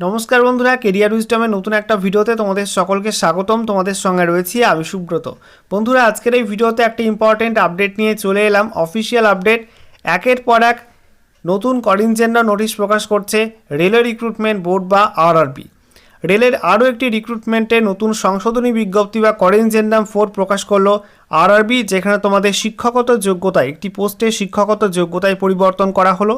নমস্কার বন্ধুরা কেরিয়ার উইস্টমের নতুন একটা ভিডিওতে তোমাদের সকলকে স্বাগতম। তোমাদের সঙ্গে রয়েছি আমি সুব্রত। বন্ধুরা, আজকের এই ভিডিওতে একটা ইম্পর্টেন্ট আপডেট নিয়ে চলে এলাম। অফিসিয়াল আপডেট একের পর এক নতুন করিনজেন্ডার নোটিশ প্রকাশ করছে রেলের রিক্রুটমেন্ট বোর্ড বা আরআরবি রেলের আরও একটি রিক্রুটমেন্টে নতুন সংশোধনী বিজ্ঞপ্তি বা করেনজেন্ডাম ফোর প্রকাশ করল আরআরবি যেখানে তোমাদের শিক্ষাগত যোগ্যতায়, একটি পোস্টে শিক্ষাগত যোগ্যতায় পরিবর্তন করা হলো।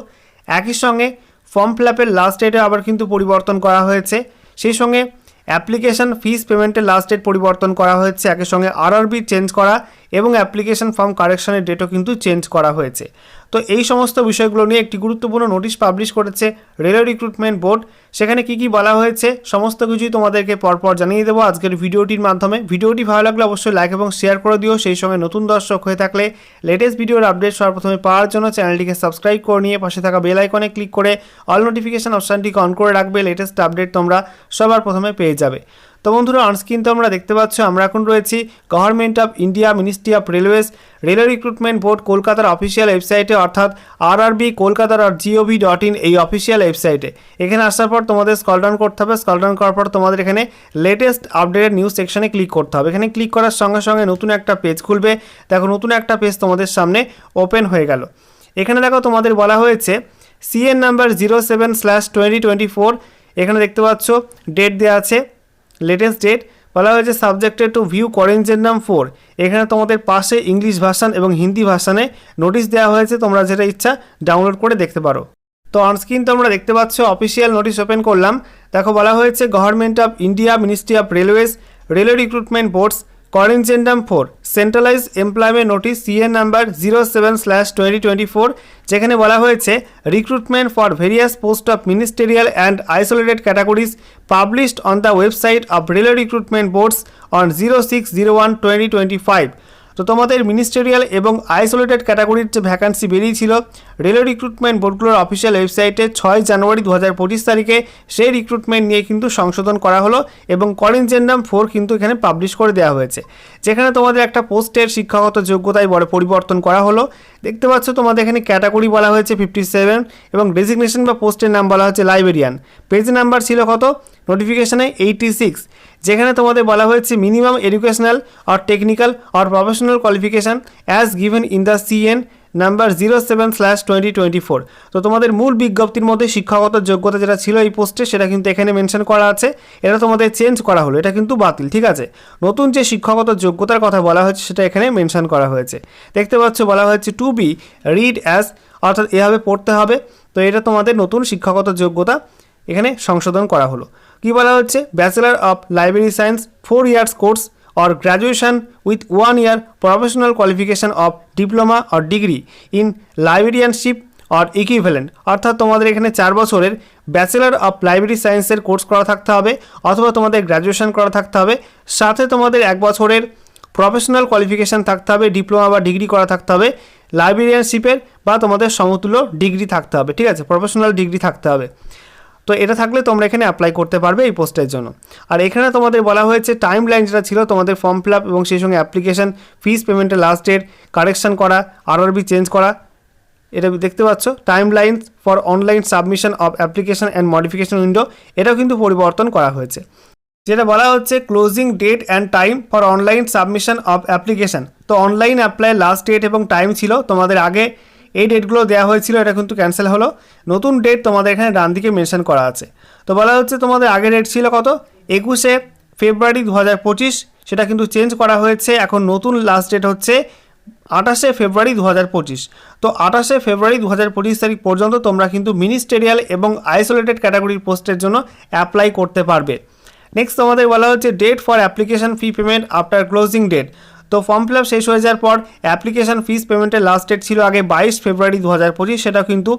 একই সঙ্গে ফর্ম ফিল আপের লাস্ট ডেটে আবার কিন্তু পরিবর্তন করা হয়েছে। সেই সঙ্গে অ্যাপ্লিকেশান ফিস পেমেন্টের লাস্ট ডেট পরিবর্তন করা হয়েছে। একই সঙ্গে আরআরবি চেঞ্জ করা এবং অ্যাপ্লিকেশন ফর্ম কারেকশনের ডেটও কিন্তু চেঞ্জ করা হয়েছে। তো এই সমস্ত বিষয়গুলো নিয়ে একটি গুরুত্বপূর্ণ নোটিশ পাবলিশ করেছে রেলওয়ে রিক্রুটমেন্ট বোর্ড। সেখানে কি কি বলা হয়েছে, সমস্ত কিছুই তোমাদেরকে পরপর জানিয়ে দেবো আজকের ভিডিওটির মাধ্যমে। ভিডিওটি ভালো লাগলে অবশ্যই লাইক এবং শেয়ার করে দিও। সেই সঙ্গে নতুন দর্শক হয়ে থাকলে লেটেস্ট ভিডিওর আপডেট সর্বপ্রথমে পাওয়ার জন্য চ্যানেলটিকে সাবস্ক্রাইব করে নিয়ে পাশে থাকা বেল আইকনে ক্লিক করে অল নোটিফিকেশান অপশানটিকে অন করে রাখবে। লেটেস্ট আপডেট তোমরা সবার প্রথমে পেয়ে যাবে। তো বন্ধুরা অনস্ক্রিন তোমরা দেখতে পাচ্ছ, আমরা এখন রয়েছি government of India ministry of railways railway recruitment board কলকাতার অফিসিয়াল ওয়েবসাইটে অর্থাৎ আর RRB Kolkata dot GOV dot in এই অফিসিয়াল ওয়েবসাইটে এখানে আসার পর তোমাদের স্কল ডাউন করতে হবে স্কল ডাউন করার পর তোমাদের এখানে লেটেস্ট আপডেটেড নিউজ সেকশনে ক্লিক করতে হবে। এখানে ক্লিক করার সঙ্গে সঙ্গে নতুন একটা পেজ খুলবে। দেখো, নতুন একটা পেজ তোমাদের সামনে ওপেন হয়ে গেল। এখানে দেখো, তোমাদের বলা হয়েছে CN number zero seven slash twenty twenty four এখানে দেখতে পাচ্ছ ডেট দেওয়া আছে লেটেস্ট ডেট বলা হয়েছে সাবজেক্টেড টু ভিউ করেন্সের নাম ফোর এখানে তোমাদের পাশে ইংলিশ ভাষান এবং হিন্দি ভাষানে নোটিশ দেওয়া হয়েছে, তোমরা যেটা ইচ্ছা ডাউনলোড করে দেখতে পারো। তো অনস্ক্রিন তোমরা দেখতে পাচ্ছ অফিসিয়াল নোটিশ ওপেন করলাম। দেখো বলা হয়েছে government of India ministry of railways railway recruitment boards corrigendum four, centralize employment notice CA number zero seven slash twenty twenty four যেখানে বলা হয়েছে recruitment for various post of ministerial and isolated categories published on the website of railway recruitment boards on zero six zero one twenty twenty five তো তোমাদের ministerial এবং isolated ক্যাটাগরির যে vacancy বেরিয়েছিল railway recruitment বোর্ডগুলোর অফিসিয়াল ওয়েবসাইটে ছয় জানুয়ারি দু হাজার পঁচিশ তারিখে সেই রিক্রুটমেন্ট নিয়ে কিন্তু সংশোধন করা হলো এবং করেনজেন্ডাম ফোর কিন্তু এখানে পাবলিশ করে দেওয়া হয়েছে। যেখানে তোমাদের একটা পোস্টের শিক্ষাগত যোগ্যতায় বড় পরিবর্তন করা হলো। দেখতে পাচ্ছ তোমাদের এখানে ক্যাটাগরি বলা হয়েছে ফিফটি সেভেন এবং ডেজিগনেশন বা পোস্টের নাম বলা হচ্ছে লাইব্রেরিয়ান পেজ নাম্বার ছিল কত? নোটিফিকেশনে এইটি সিক্স যেখানে তোমাদের বলা হয়েছে minimum educational or technical or professional qualification as given in the CN number zero seven slash twenty twenty four তো তোমাদের মূল বিজ্ঞপ্তির মধ্যে শিক্ষাগত যোগ্যতা যেটা ছিল এই পোস্টে সেটা কিন্তু এখানে মেনশন করা আছে। এটা তোমাদের চেঞ্জ করা হলো, এটা কিন্তু বাতিল, ঠিক আছে? নতুন যে শিক্ষাগত যোগ্যতার কথা বলা হয়েছে, সেটা এখানে মেনশন করা হয়েছে। দেখতে পাচ্ছ, বলা হয়েছে টু বি রিড অ্যাজ অর্থাৎ এভাবে পড়তে হবে। তো এটা তোমাদের নতুন শিক্ষাগত যোগ্যতা এখানে সংশোধন করা হলো। কি বলা হচ্ছে? Bachelor of library science four years course or graduation with one year professional qualification of diploma or degree in librarianship or equivalent অর্থাৎ তোমাদের এখানে চার বছরের ব্যাচেলার অফ লাইব্রেরি সায়েন্সের কোর্স করা থাকতে হবে অথবা তোমাদের গ্র্যাজুয়েশন করা থাকতে হবে। সাথে তোমাদের এক বছরের প্রফেশনাল কোয়ালিফিকেশান থাকতে হবে ডিপ্লোমা বা ডিগ্রি করা থাকতে হবে। লাইব্রেরিয়ানশিপের বা তোমাদের সমতুল্য ডিগ্রি থাকতে হবে। ঠিক আছে? প্রফেশনাল ডিগ্রি থাকতে হবে। তো এটা থাকলে তোমরা এখানে অ্যাপ্লাই করতে পারবে এই পোস্টের জন্য। আর এখানে তোমাদের বলা হয়েছে টাইম লাইন যেটা ছিল তোমাদের ফর্ম ফিল আপ এবং সেই সঙ্গে অ্যাপ্লিকেশন ফিস পেমেন্টের লাস্ট ডেট কারেকশন করা আরআরবি চেঞ্জ করা। এটা দেখতে পাচ্ছ timeline for online submission of application and modification window এটাও কিন্তু পরিবর্তন করা হয়েছে। যেটা বলা হচ্ছে closing date and time for online submission of application তো অনলাইন অ্যাপ্লাই লাস্ট ডেট এবং টাইম ছিল তোমাদের আগে এই ডেটগুলো দেওয়া হয়েছিল, এটা কিন্তু ক্যান্সেল হলো। নতুন ডেট তোমাদের এখানে ডান দিকে মেনশন করা আছে। তো বলা হচ্ছে তোমাদের আগে ডেট ছিল কত? একুশে ফেব্রুয়ারি দু হাজার পঁচিশ। সেটা কিন্তু চেঞ্জ করা হয়েছে। এখন নতুন লাস্ট ডেট হচ্ছে আঠাশে ফেব্রুয়ারি দু হাজার পঁচিশ। তো আঠাশে ফেব্রুয়ারি দু হাজার পঁচিশ তারিখ পর্যন্ত তোমরা কিন্তু মিনিস্টেরিয়াল এবং আইসোলেটেড ক্যাটাগরির পোস্টের জন্য অ্যাপ্লাই করতে পারবে। নেক্সট তোমাদের বলা হচ্ছে date for application fee payment after closing date তো ফর্ম ফিল শেষ হয়ে যাওয়ার পর অ্যাপ্লিকেশন ফিস পেমেন্টের লাস্ট ডেট ছিল আগে বাইশ ফেব্রুয়ারি দু হাজার পঁচিশ, সেটা কিন্তু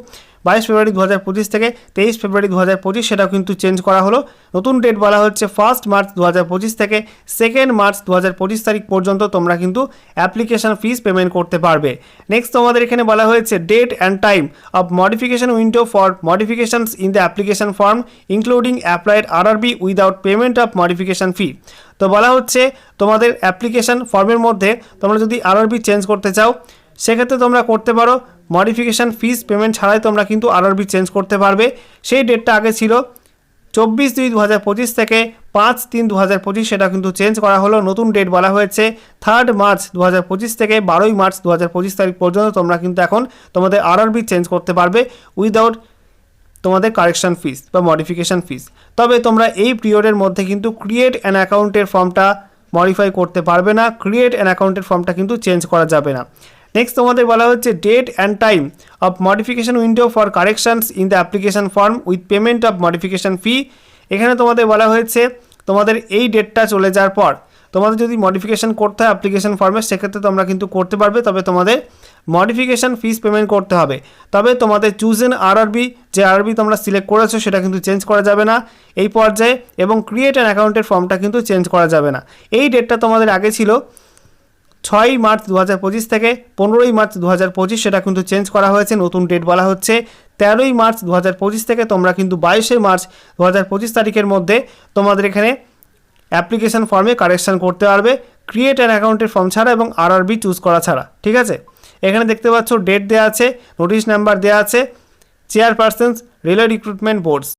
বাইশ ফেব্রুয়ারি দু হাজার পঁচিশ থেকে তেইশ ফেব্রুয়ারি দু হাজার পঁচিশ সেটাও কিন্তু চেঞ্জ করা হলো। নতুন ডেট বলা হচ্ছে ফার্স্ট মার্চ দু হাজার পঁচিশ থেকে সেকেন্ড মার্চ দু হাজার পঁচিশ তারিখ পর্যন্ত তোমরা কিন্তু অ্যাপ্লিকেশন ফিস পেমেন্ট করতে পারবে। নেক্সট তোমাদের এখানে বলা হয়েছে date and time of modification window for modifications in the application form including applied RRB without payment of modification fee তো বলা হচ্ছে তোমাদের অ্যাপ্লিকেশন ফর্মের মধ্যে তোমরা যদি আরআরবি চেঞ্জ করতে চাও, সেক্ষেত্রে তোমরা করতে পারো মডিফিকেশান ফিস পেমেন্ট ছাড়াই তোমরা কিন্তু আরআরবি চেঞ্জ করতে পারবে। সেই ডেটটা আগে ছিল চব্বিশ দুই দু হাজার পঁচিশ থেকে পাঁচ তিন দু হাজার পঁচিশ, সেটা কিন্তু চেঞ্জ করা হলো। নতুন ডেট বলা হয়েছে থার্ড মার্চ দু হাজার পঁচিশ থেকে বারোই মার্চ দু হাজার পঁচিশ তারিখ পর্যন্ত তোমরা কিন্তু এখন তোমাদের আরআরবি চেঞ্জ করতে পারবে। উইদাউট তোমাদের কারেকশন ফিস বা মডিফিকেশান ফিস তবে তোমরা এই পিরিয়ডের মধ্যে কিন্তু ক্রিয়েট অ্যান অ্যাকাউন্টের ফর্মটা মডিফাই করতে পারবে না ক্রিয়েট অ্যান অ্যাকাউন্টের ফর্মটা কিন্তু চেঞ্জ করা যাবে না। নেক্সট তোমাদের বলা হচ্ছে date and time of modification window for corrections in the application form with payment of modification fee এখানে তোমাদের বলা হয়েছে, তোমাদের এই ডেটটা চলে যাওয়ার পর তোমাদের যদি মডিফিকেশান করতে হয় অ্যাপ্লিকেশন ফর্মে সেক্ষেত্রে তোমরা কিন্তু করতে পারবে, তবে তোমাদের মডিফিকেশন ফিস পেমেন্ট করতে হবে। তবে তোমাদের চুজেন আরআরবি যে আরআরবি তোমরা সিলেক্ট করেছ, সেটা কিন্তু চেঞ্জ করা যাবে না এই পর্যায়ে, এবং ক্রিয়েট অ্যান অ্যাকাউন্টের ফর্মটা কিন্তু চেঞ্জ করা যাবে না। এই ডেটটা তোমাদের আগে ছিল ছয়ই মার্চ দু হাজার পঁচিশ থেকে, পনেরোই মার্চ দু হাজার পঁচিশ, সেটা কিন্তু চেঞ্জ করা হয়েছে, নতুন ডেট বলা হচ্ছে। তেরোই মার্চ দু হাজার পঁচিশ থেকে তোমরা কিন্তু বাইশে মার্চ দু হাজার পঁচিশ তারিখের মধ্যে তোমাদের এখানে অ্যাপ্লিকেশন ফর্মে কারেকশান করতে পারবে ক্রিয়েট অ্যান অ্যাকাউন্টের ফর্ম ছাড়া এবং আরআরবি চুজ করা ছাড়া, ঠিক আছে? এখানে দেখতে পাচ্ছ ডেট দেওয়া আছে নোটিশ নাম্বার দেওয়া আছে চেয়ারপারসন্স রেলওয়ে রিক্রুটমেন্ট বোর্ডস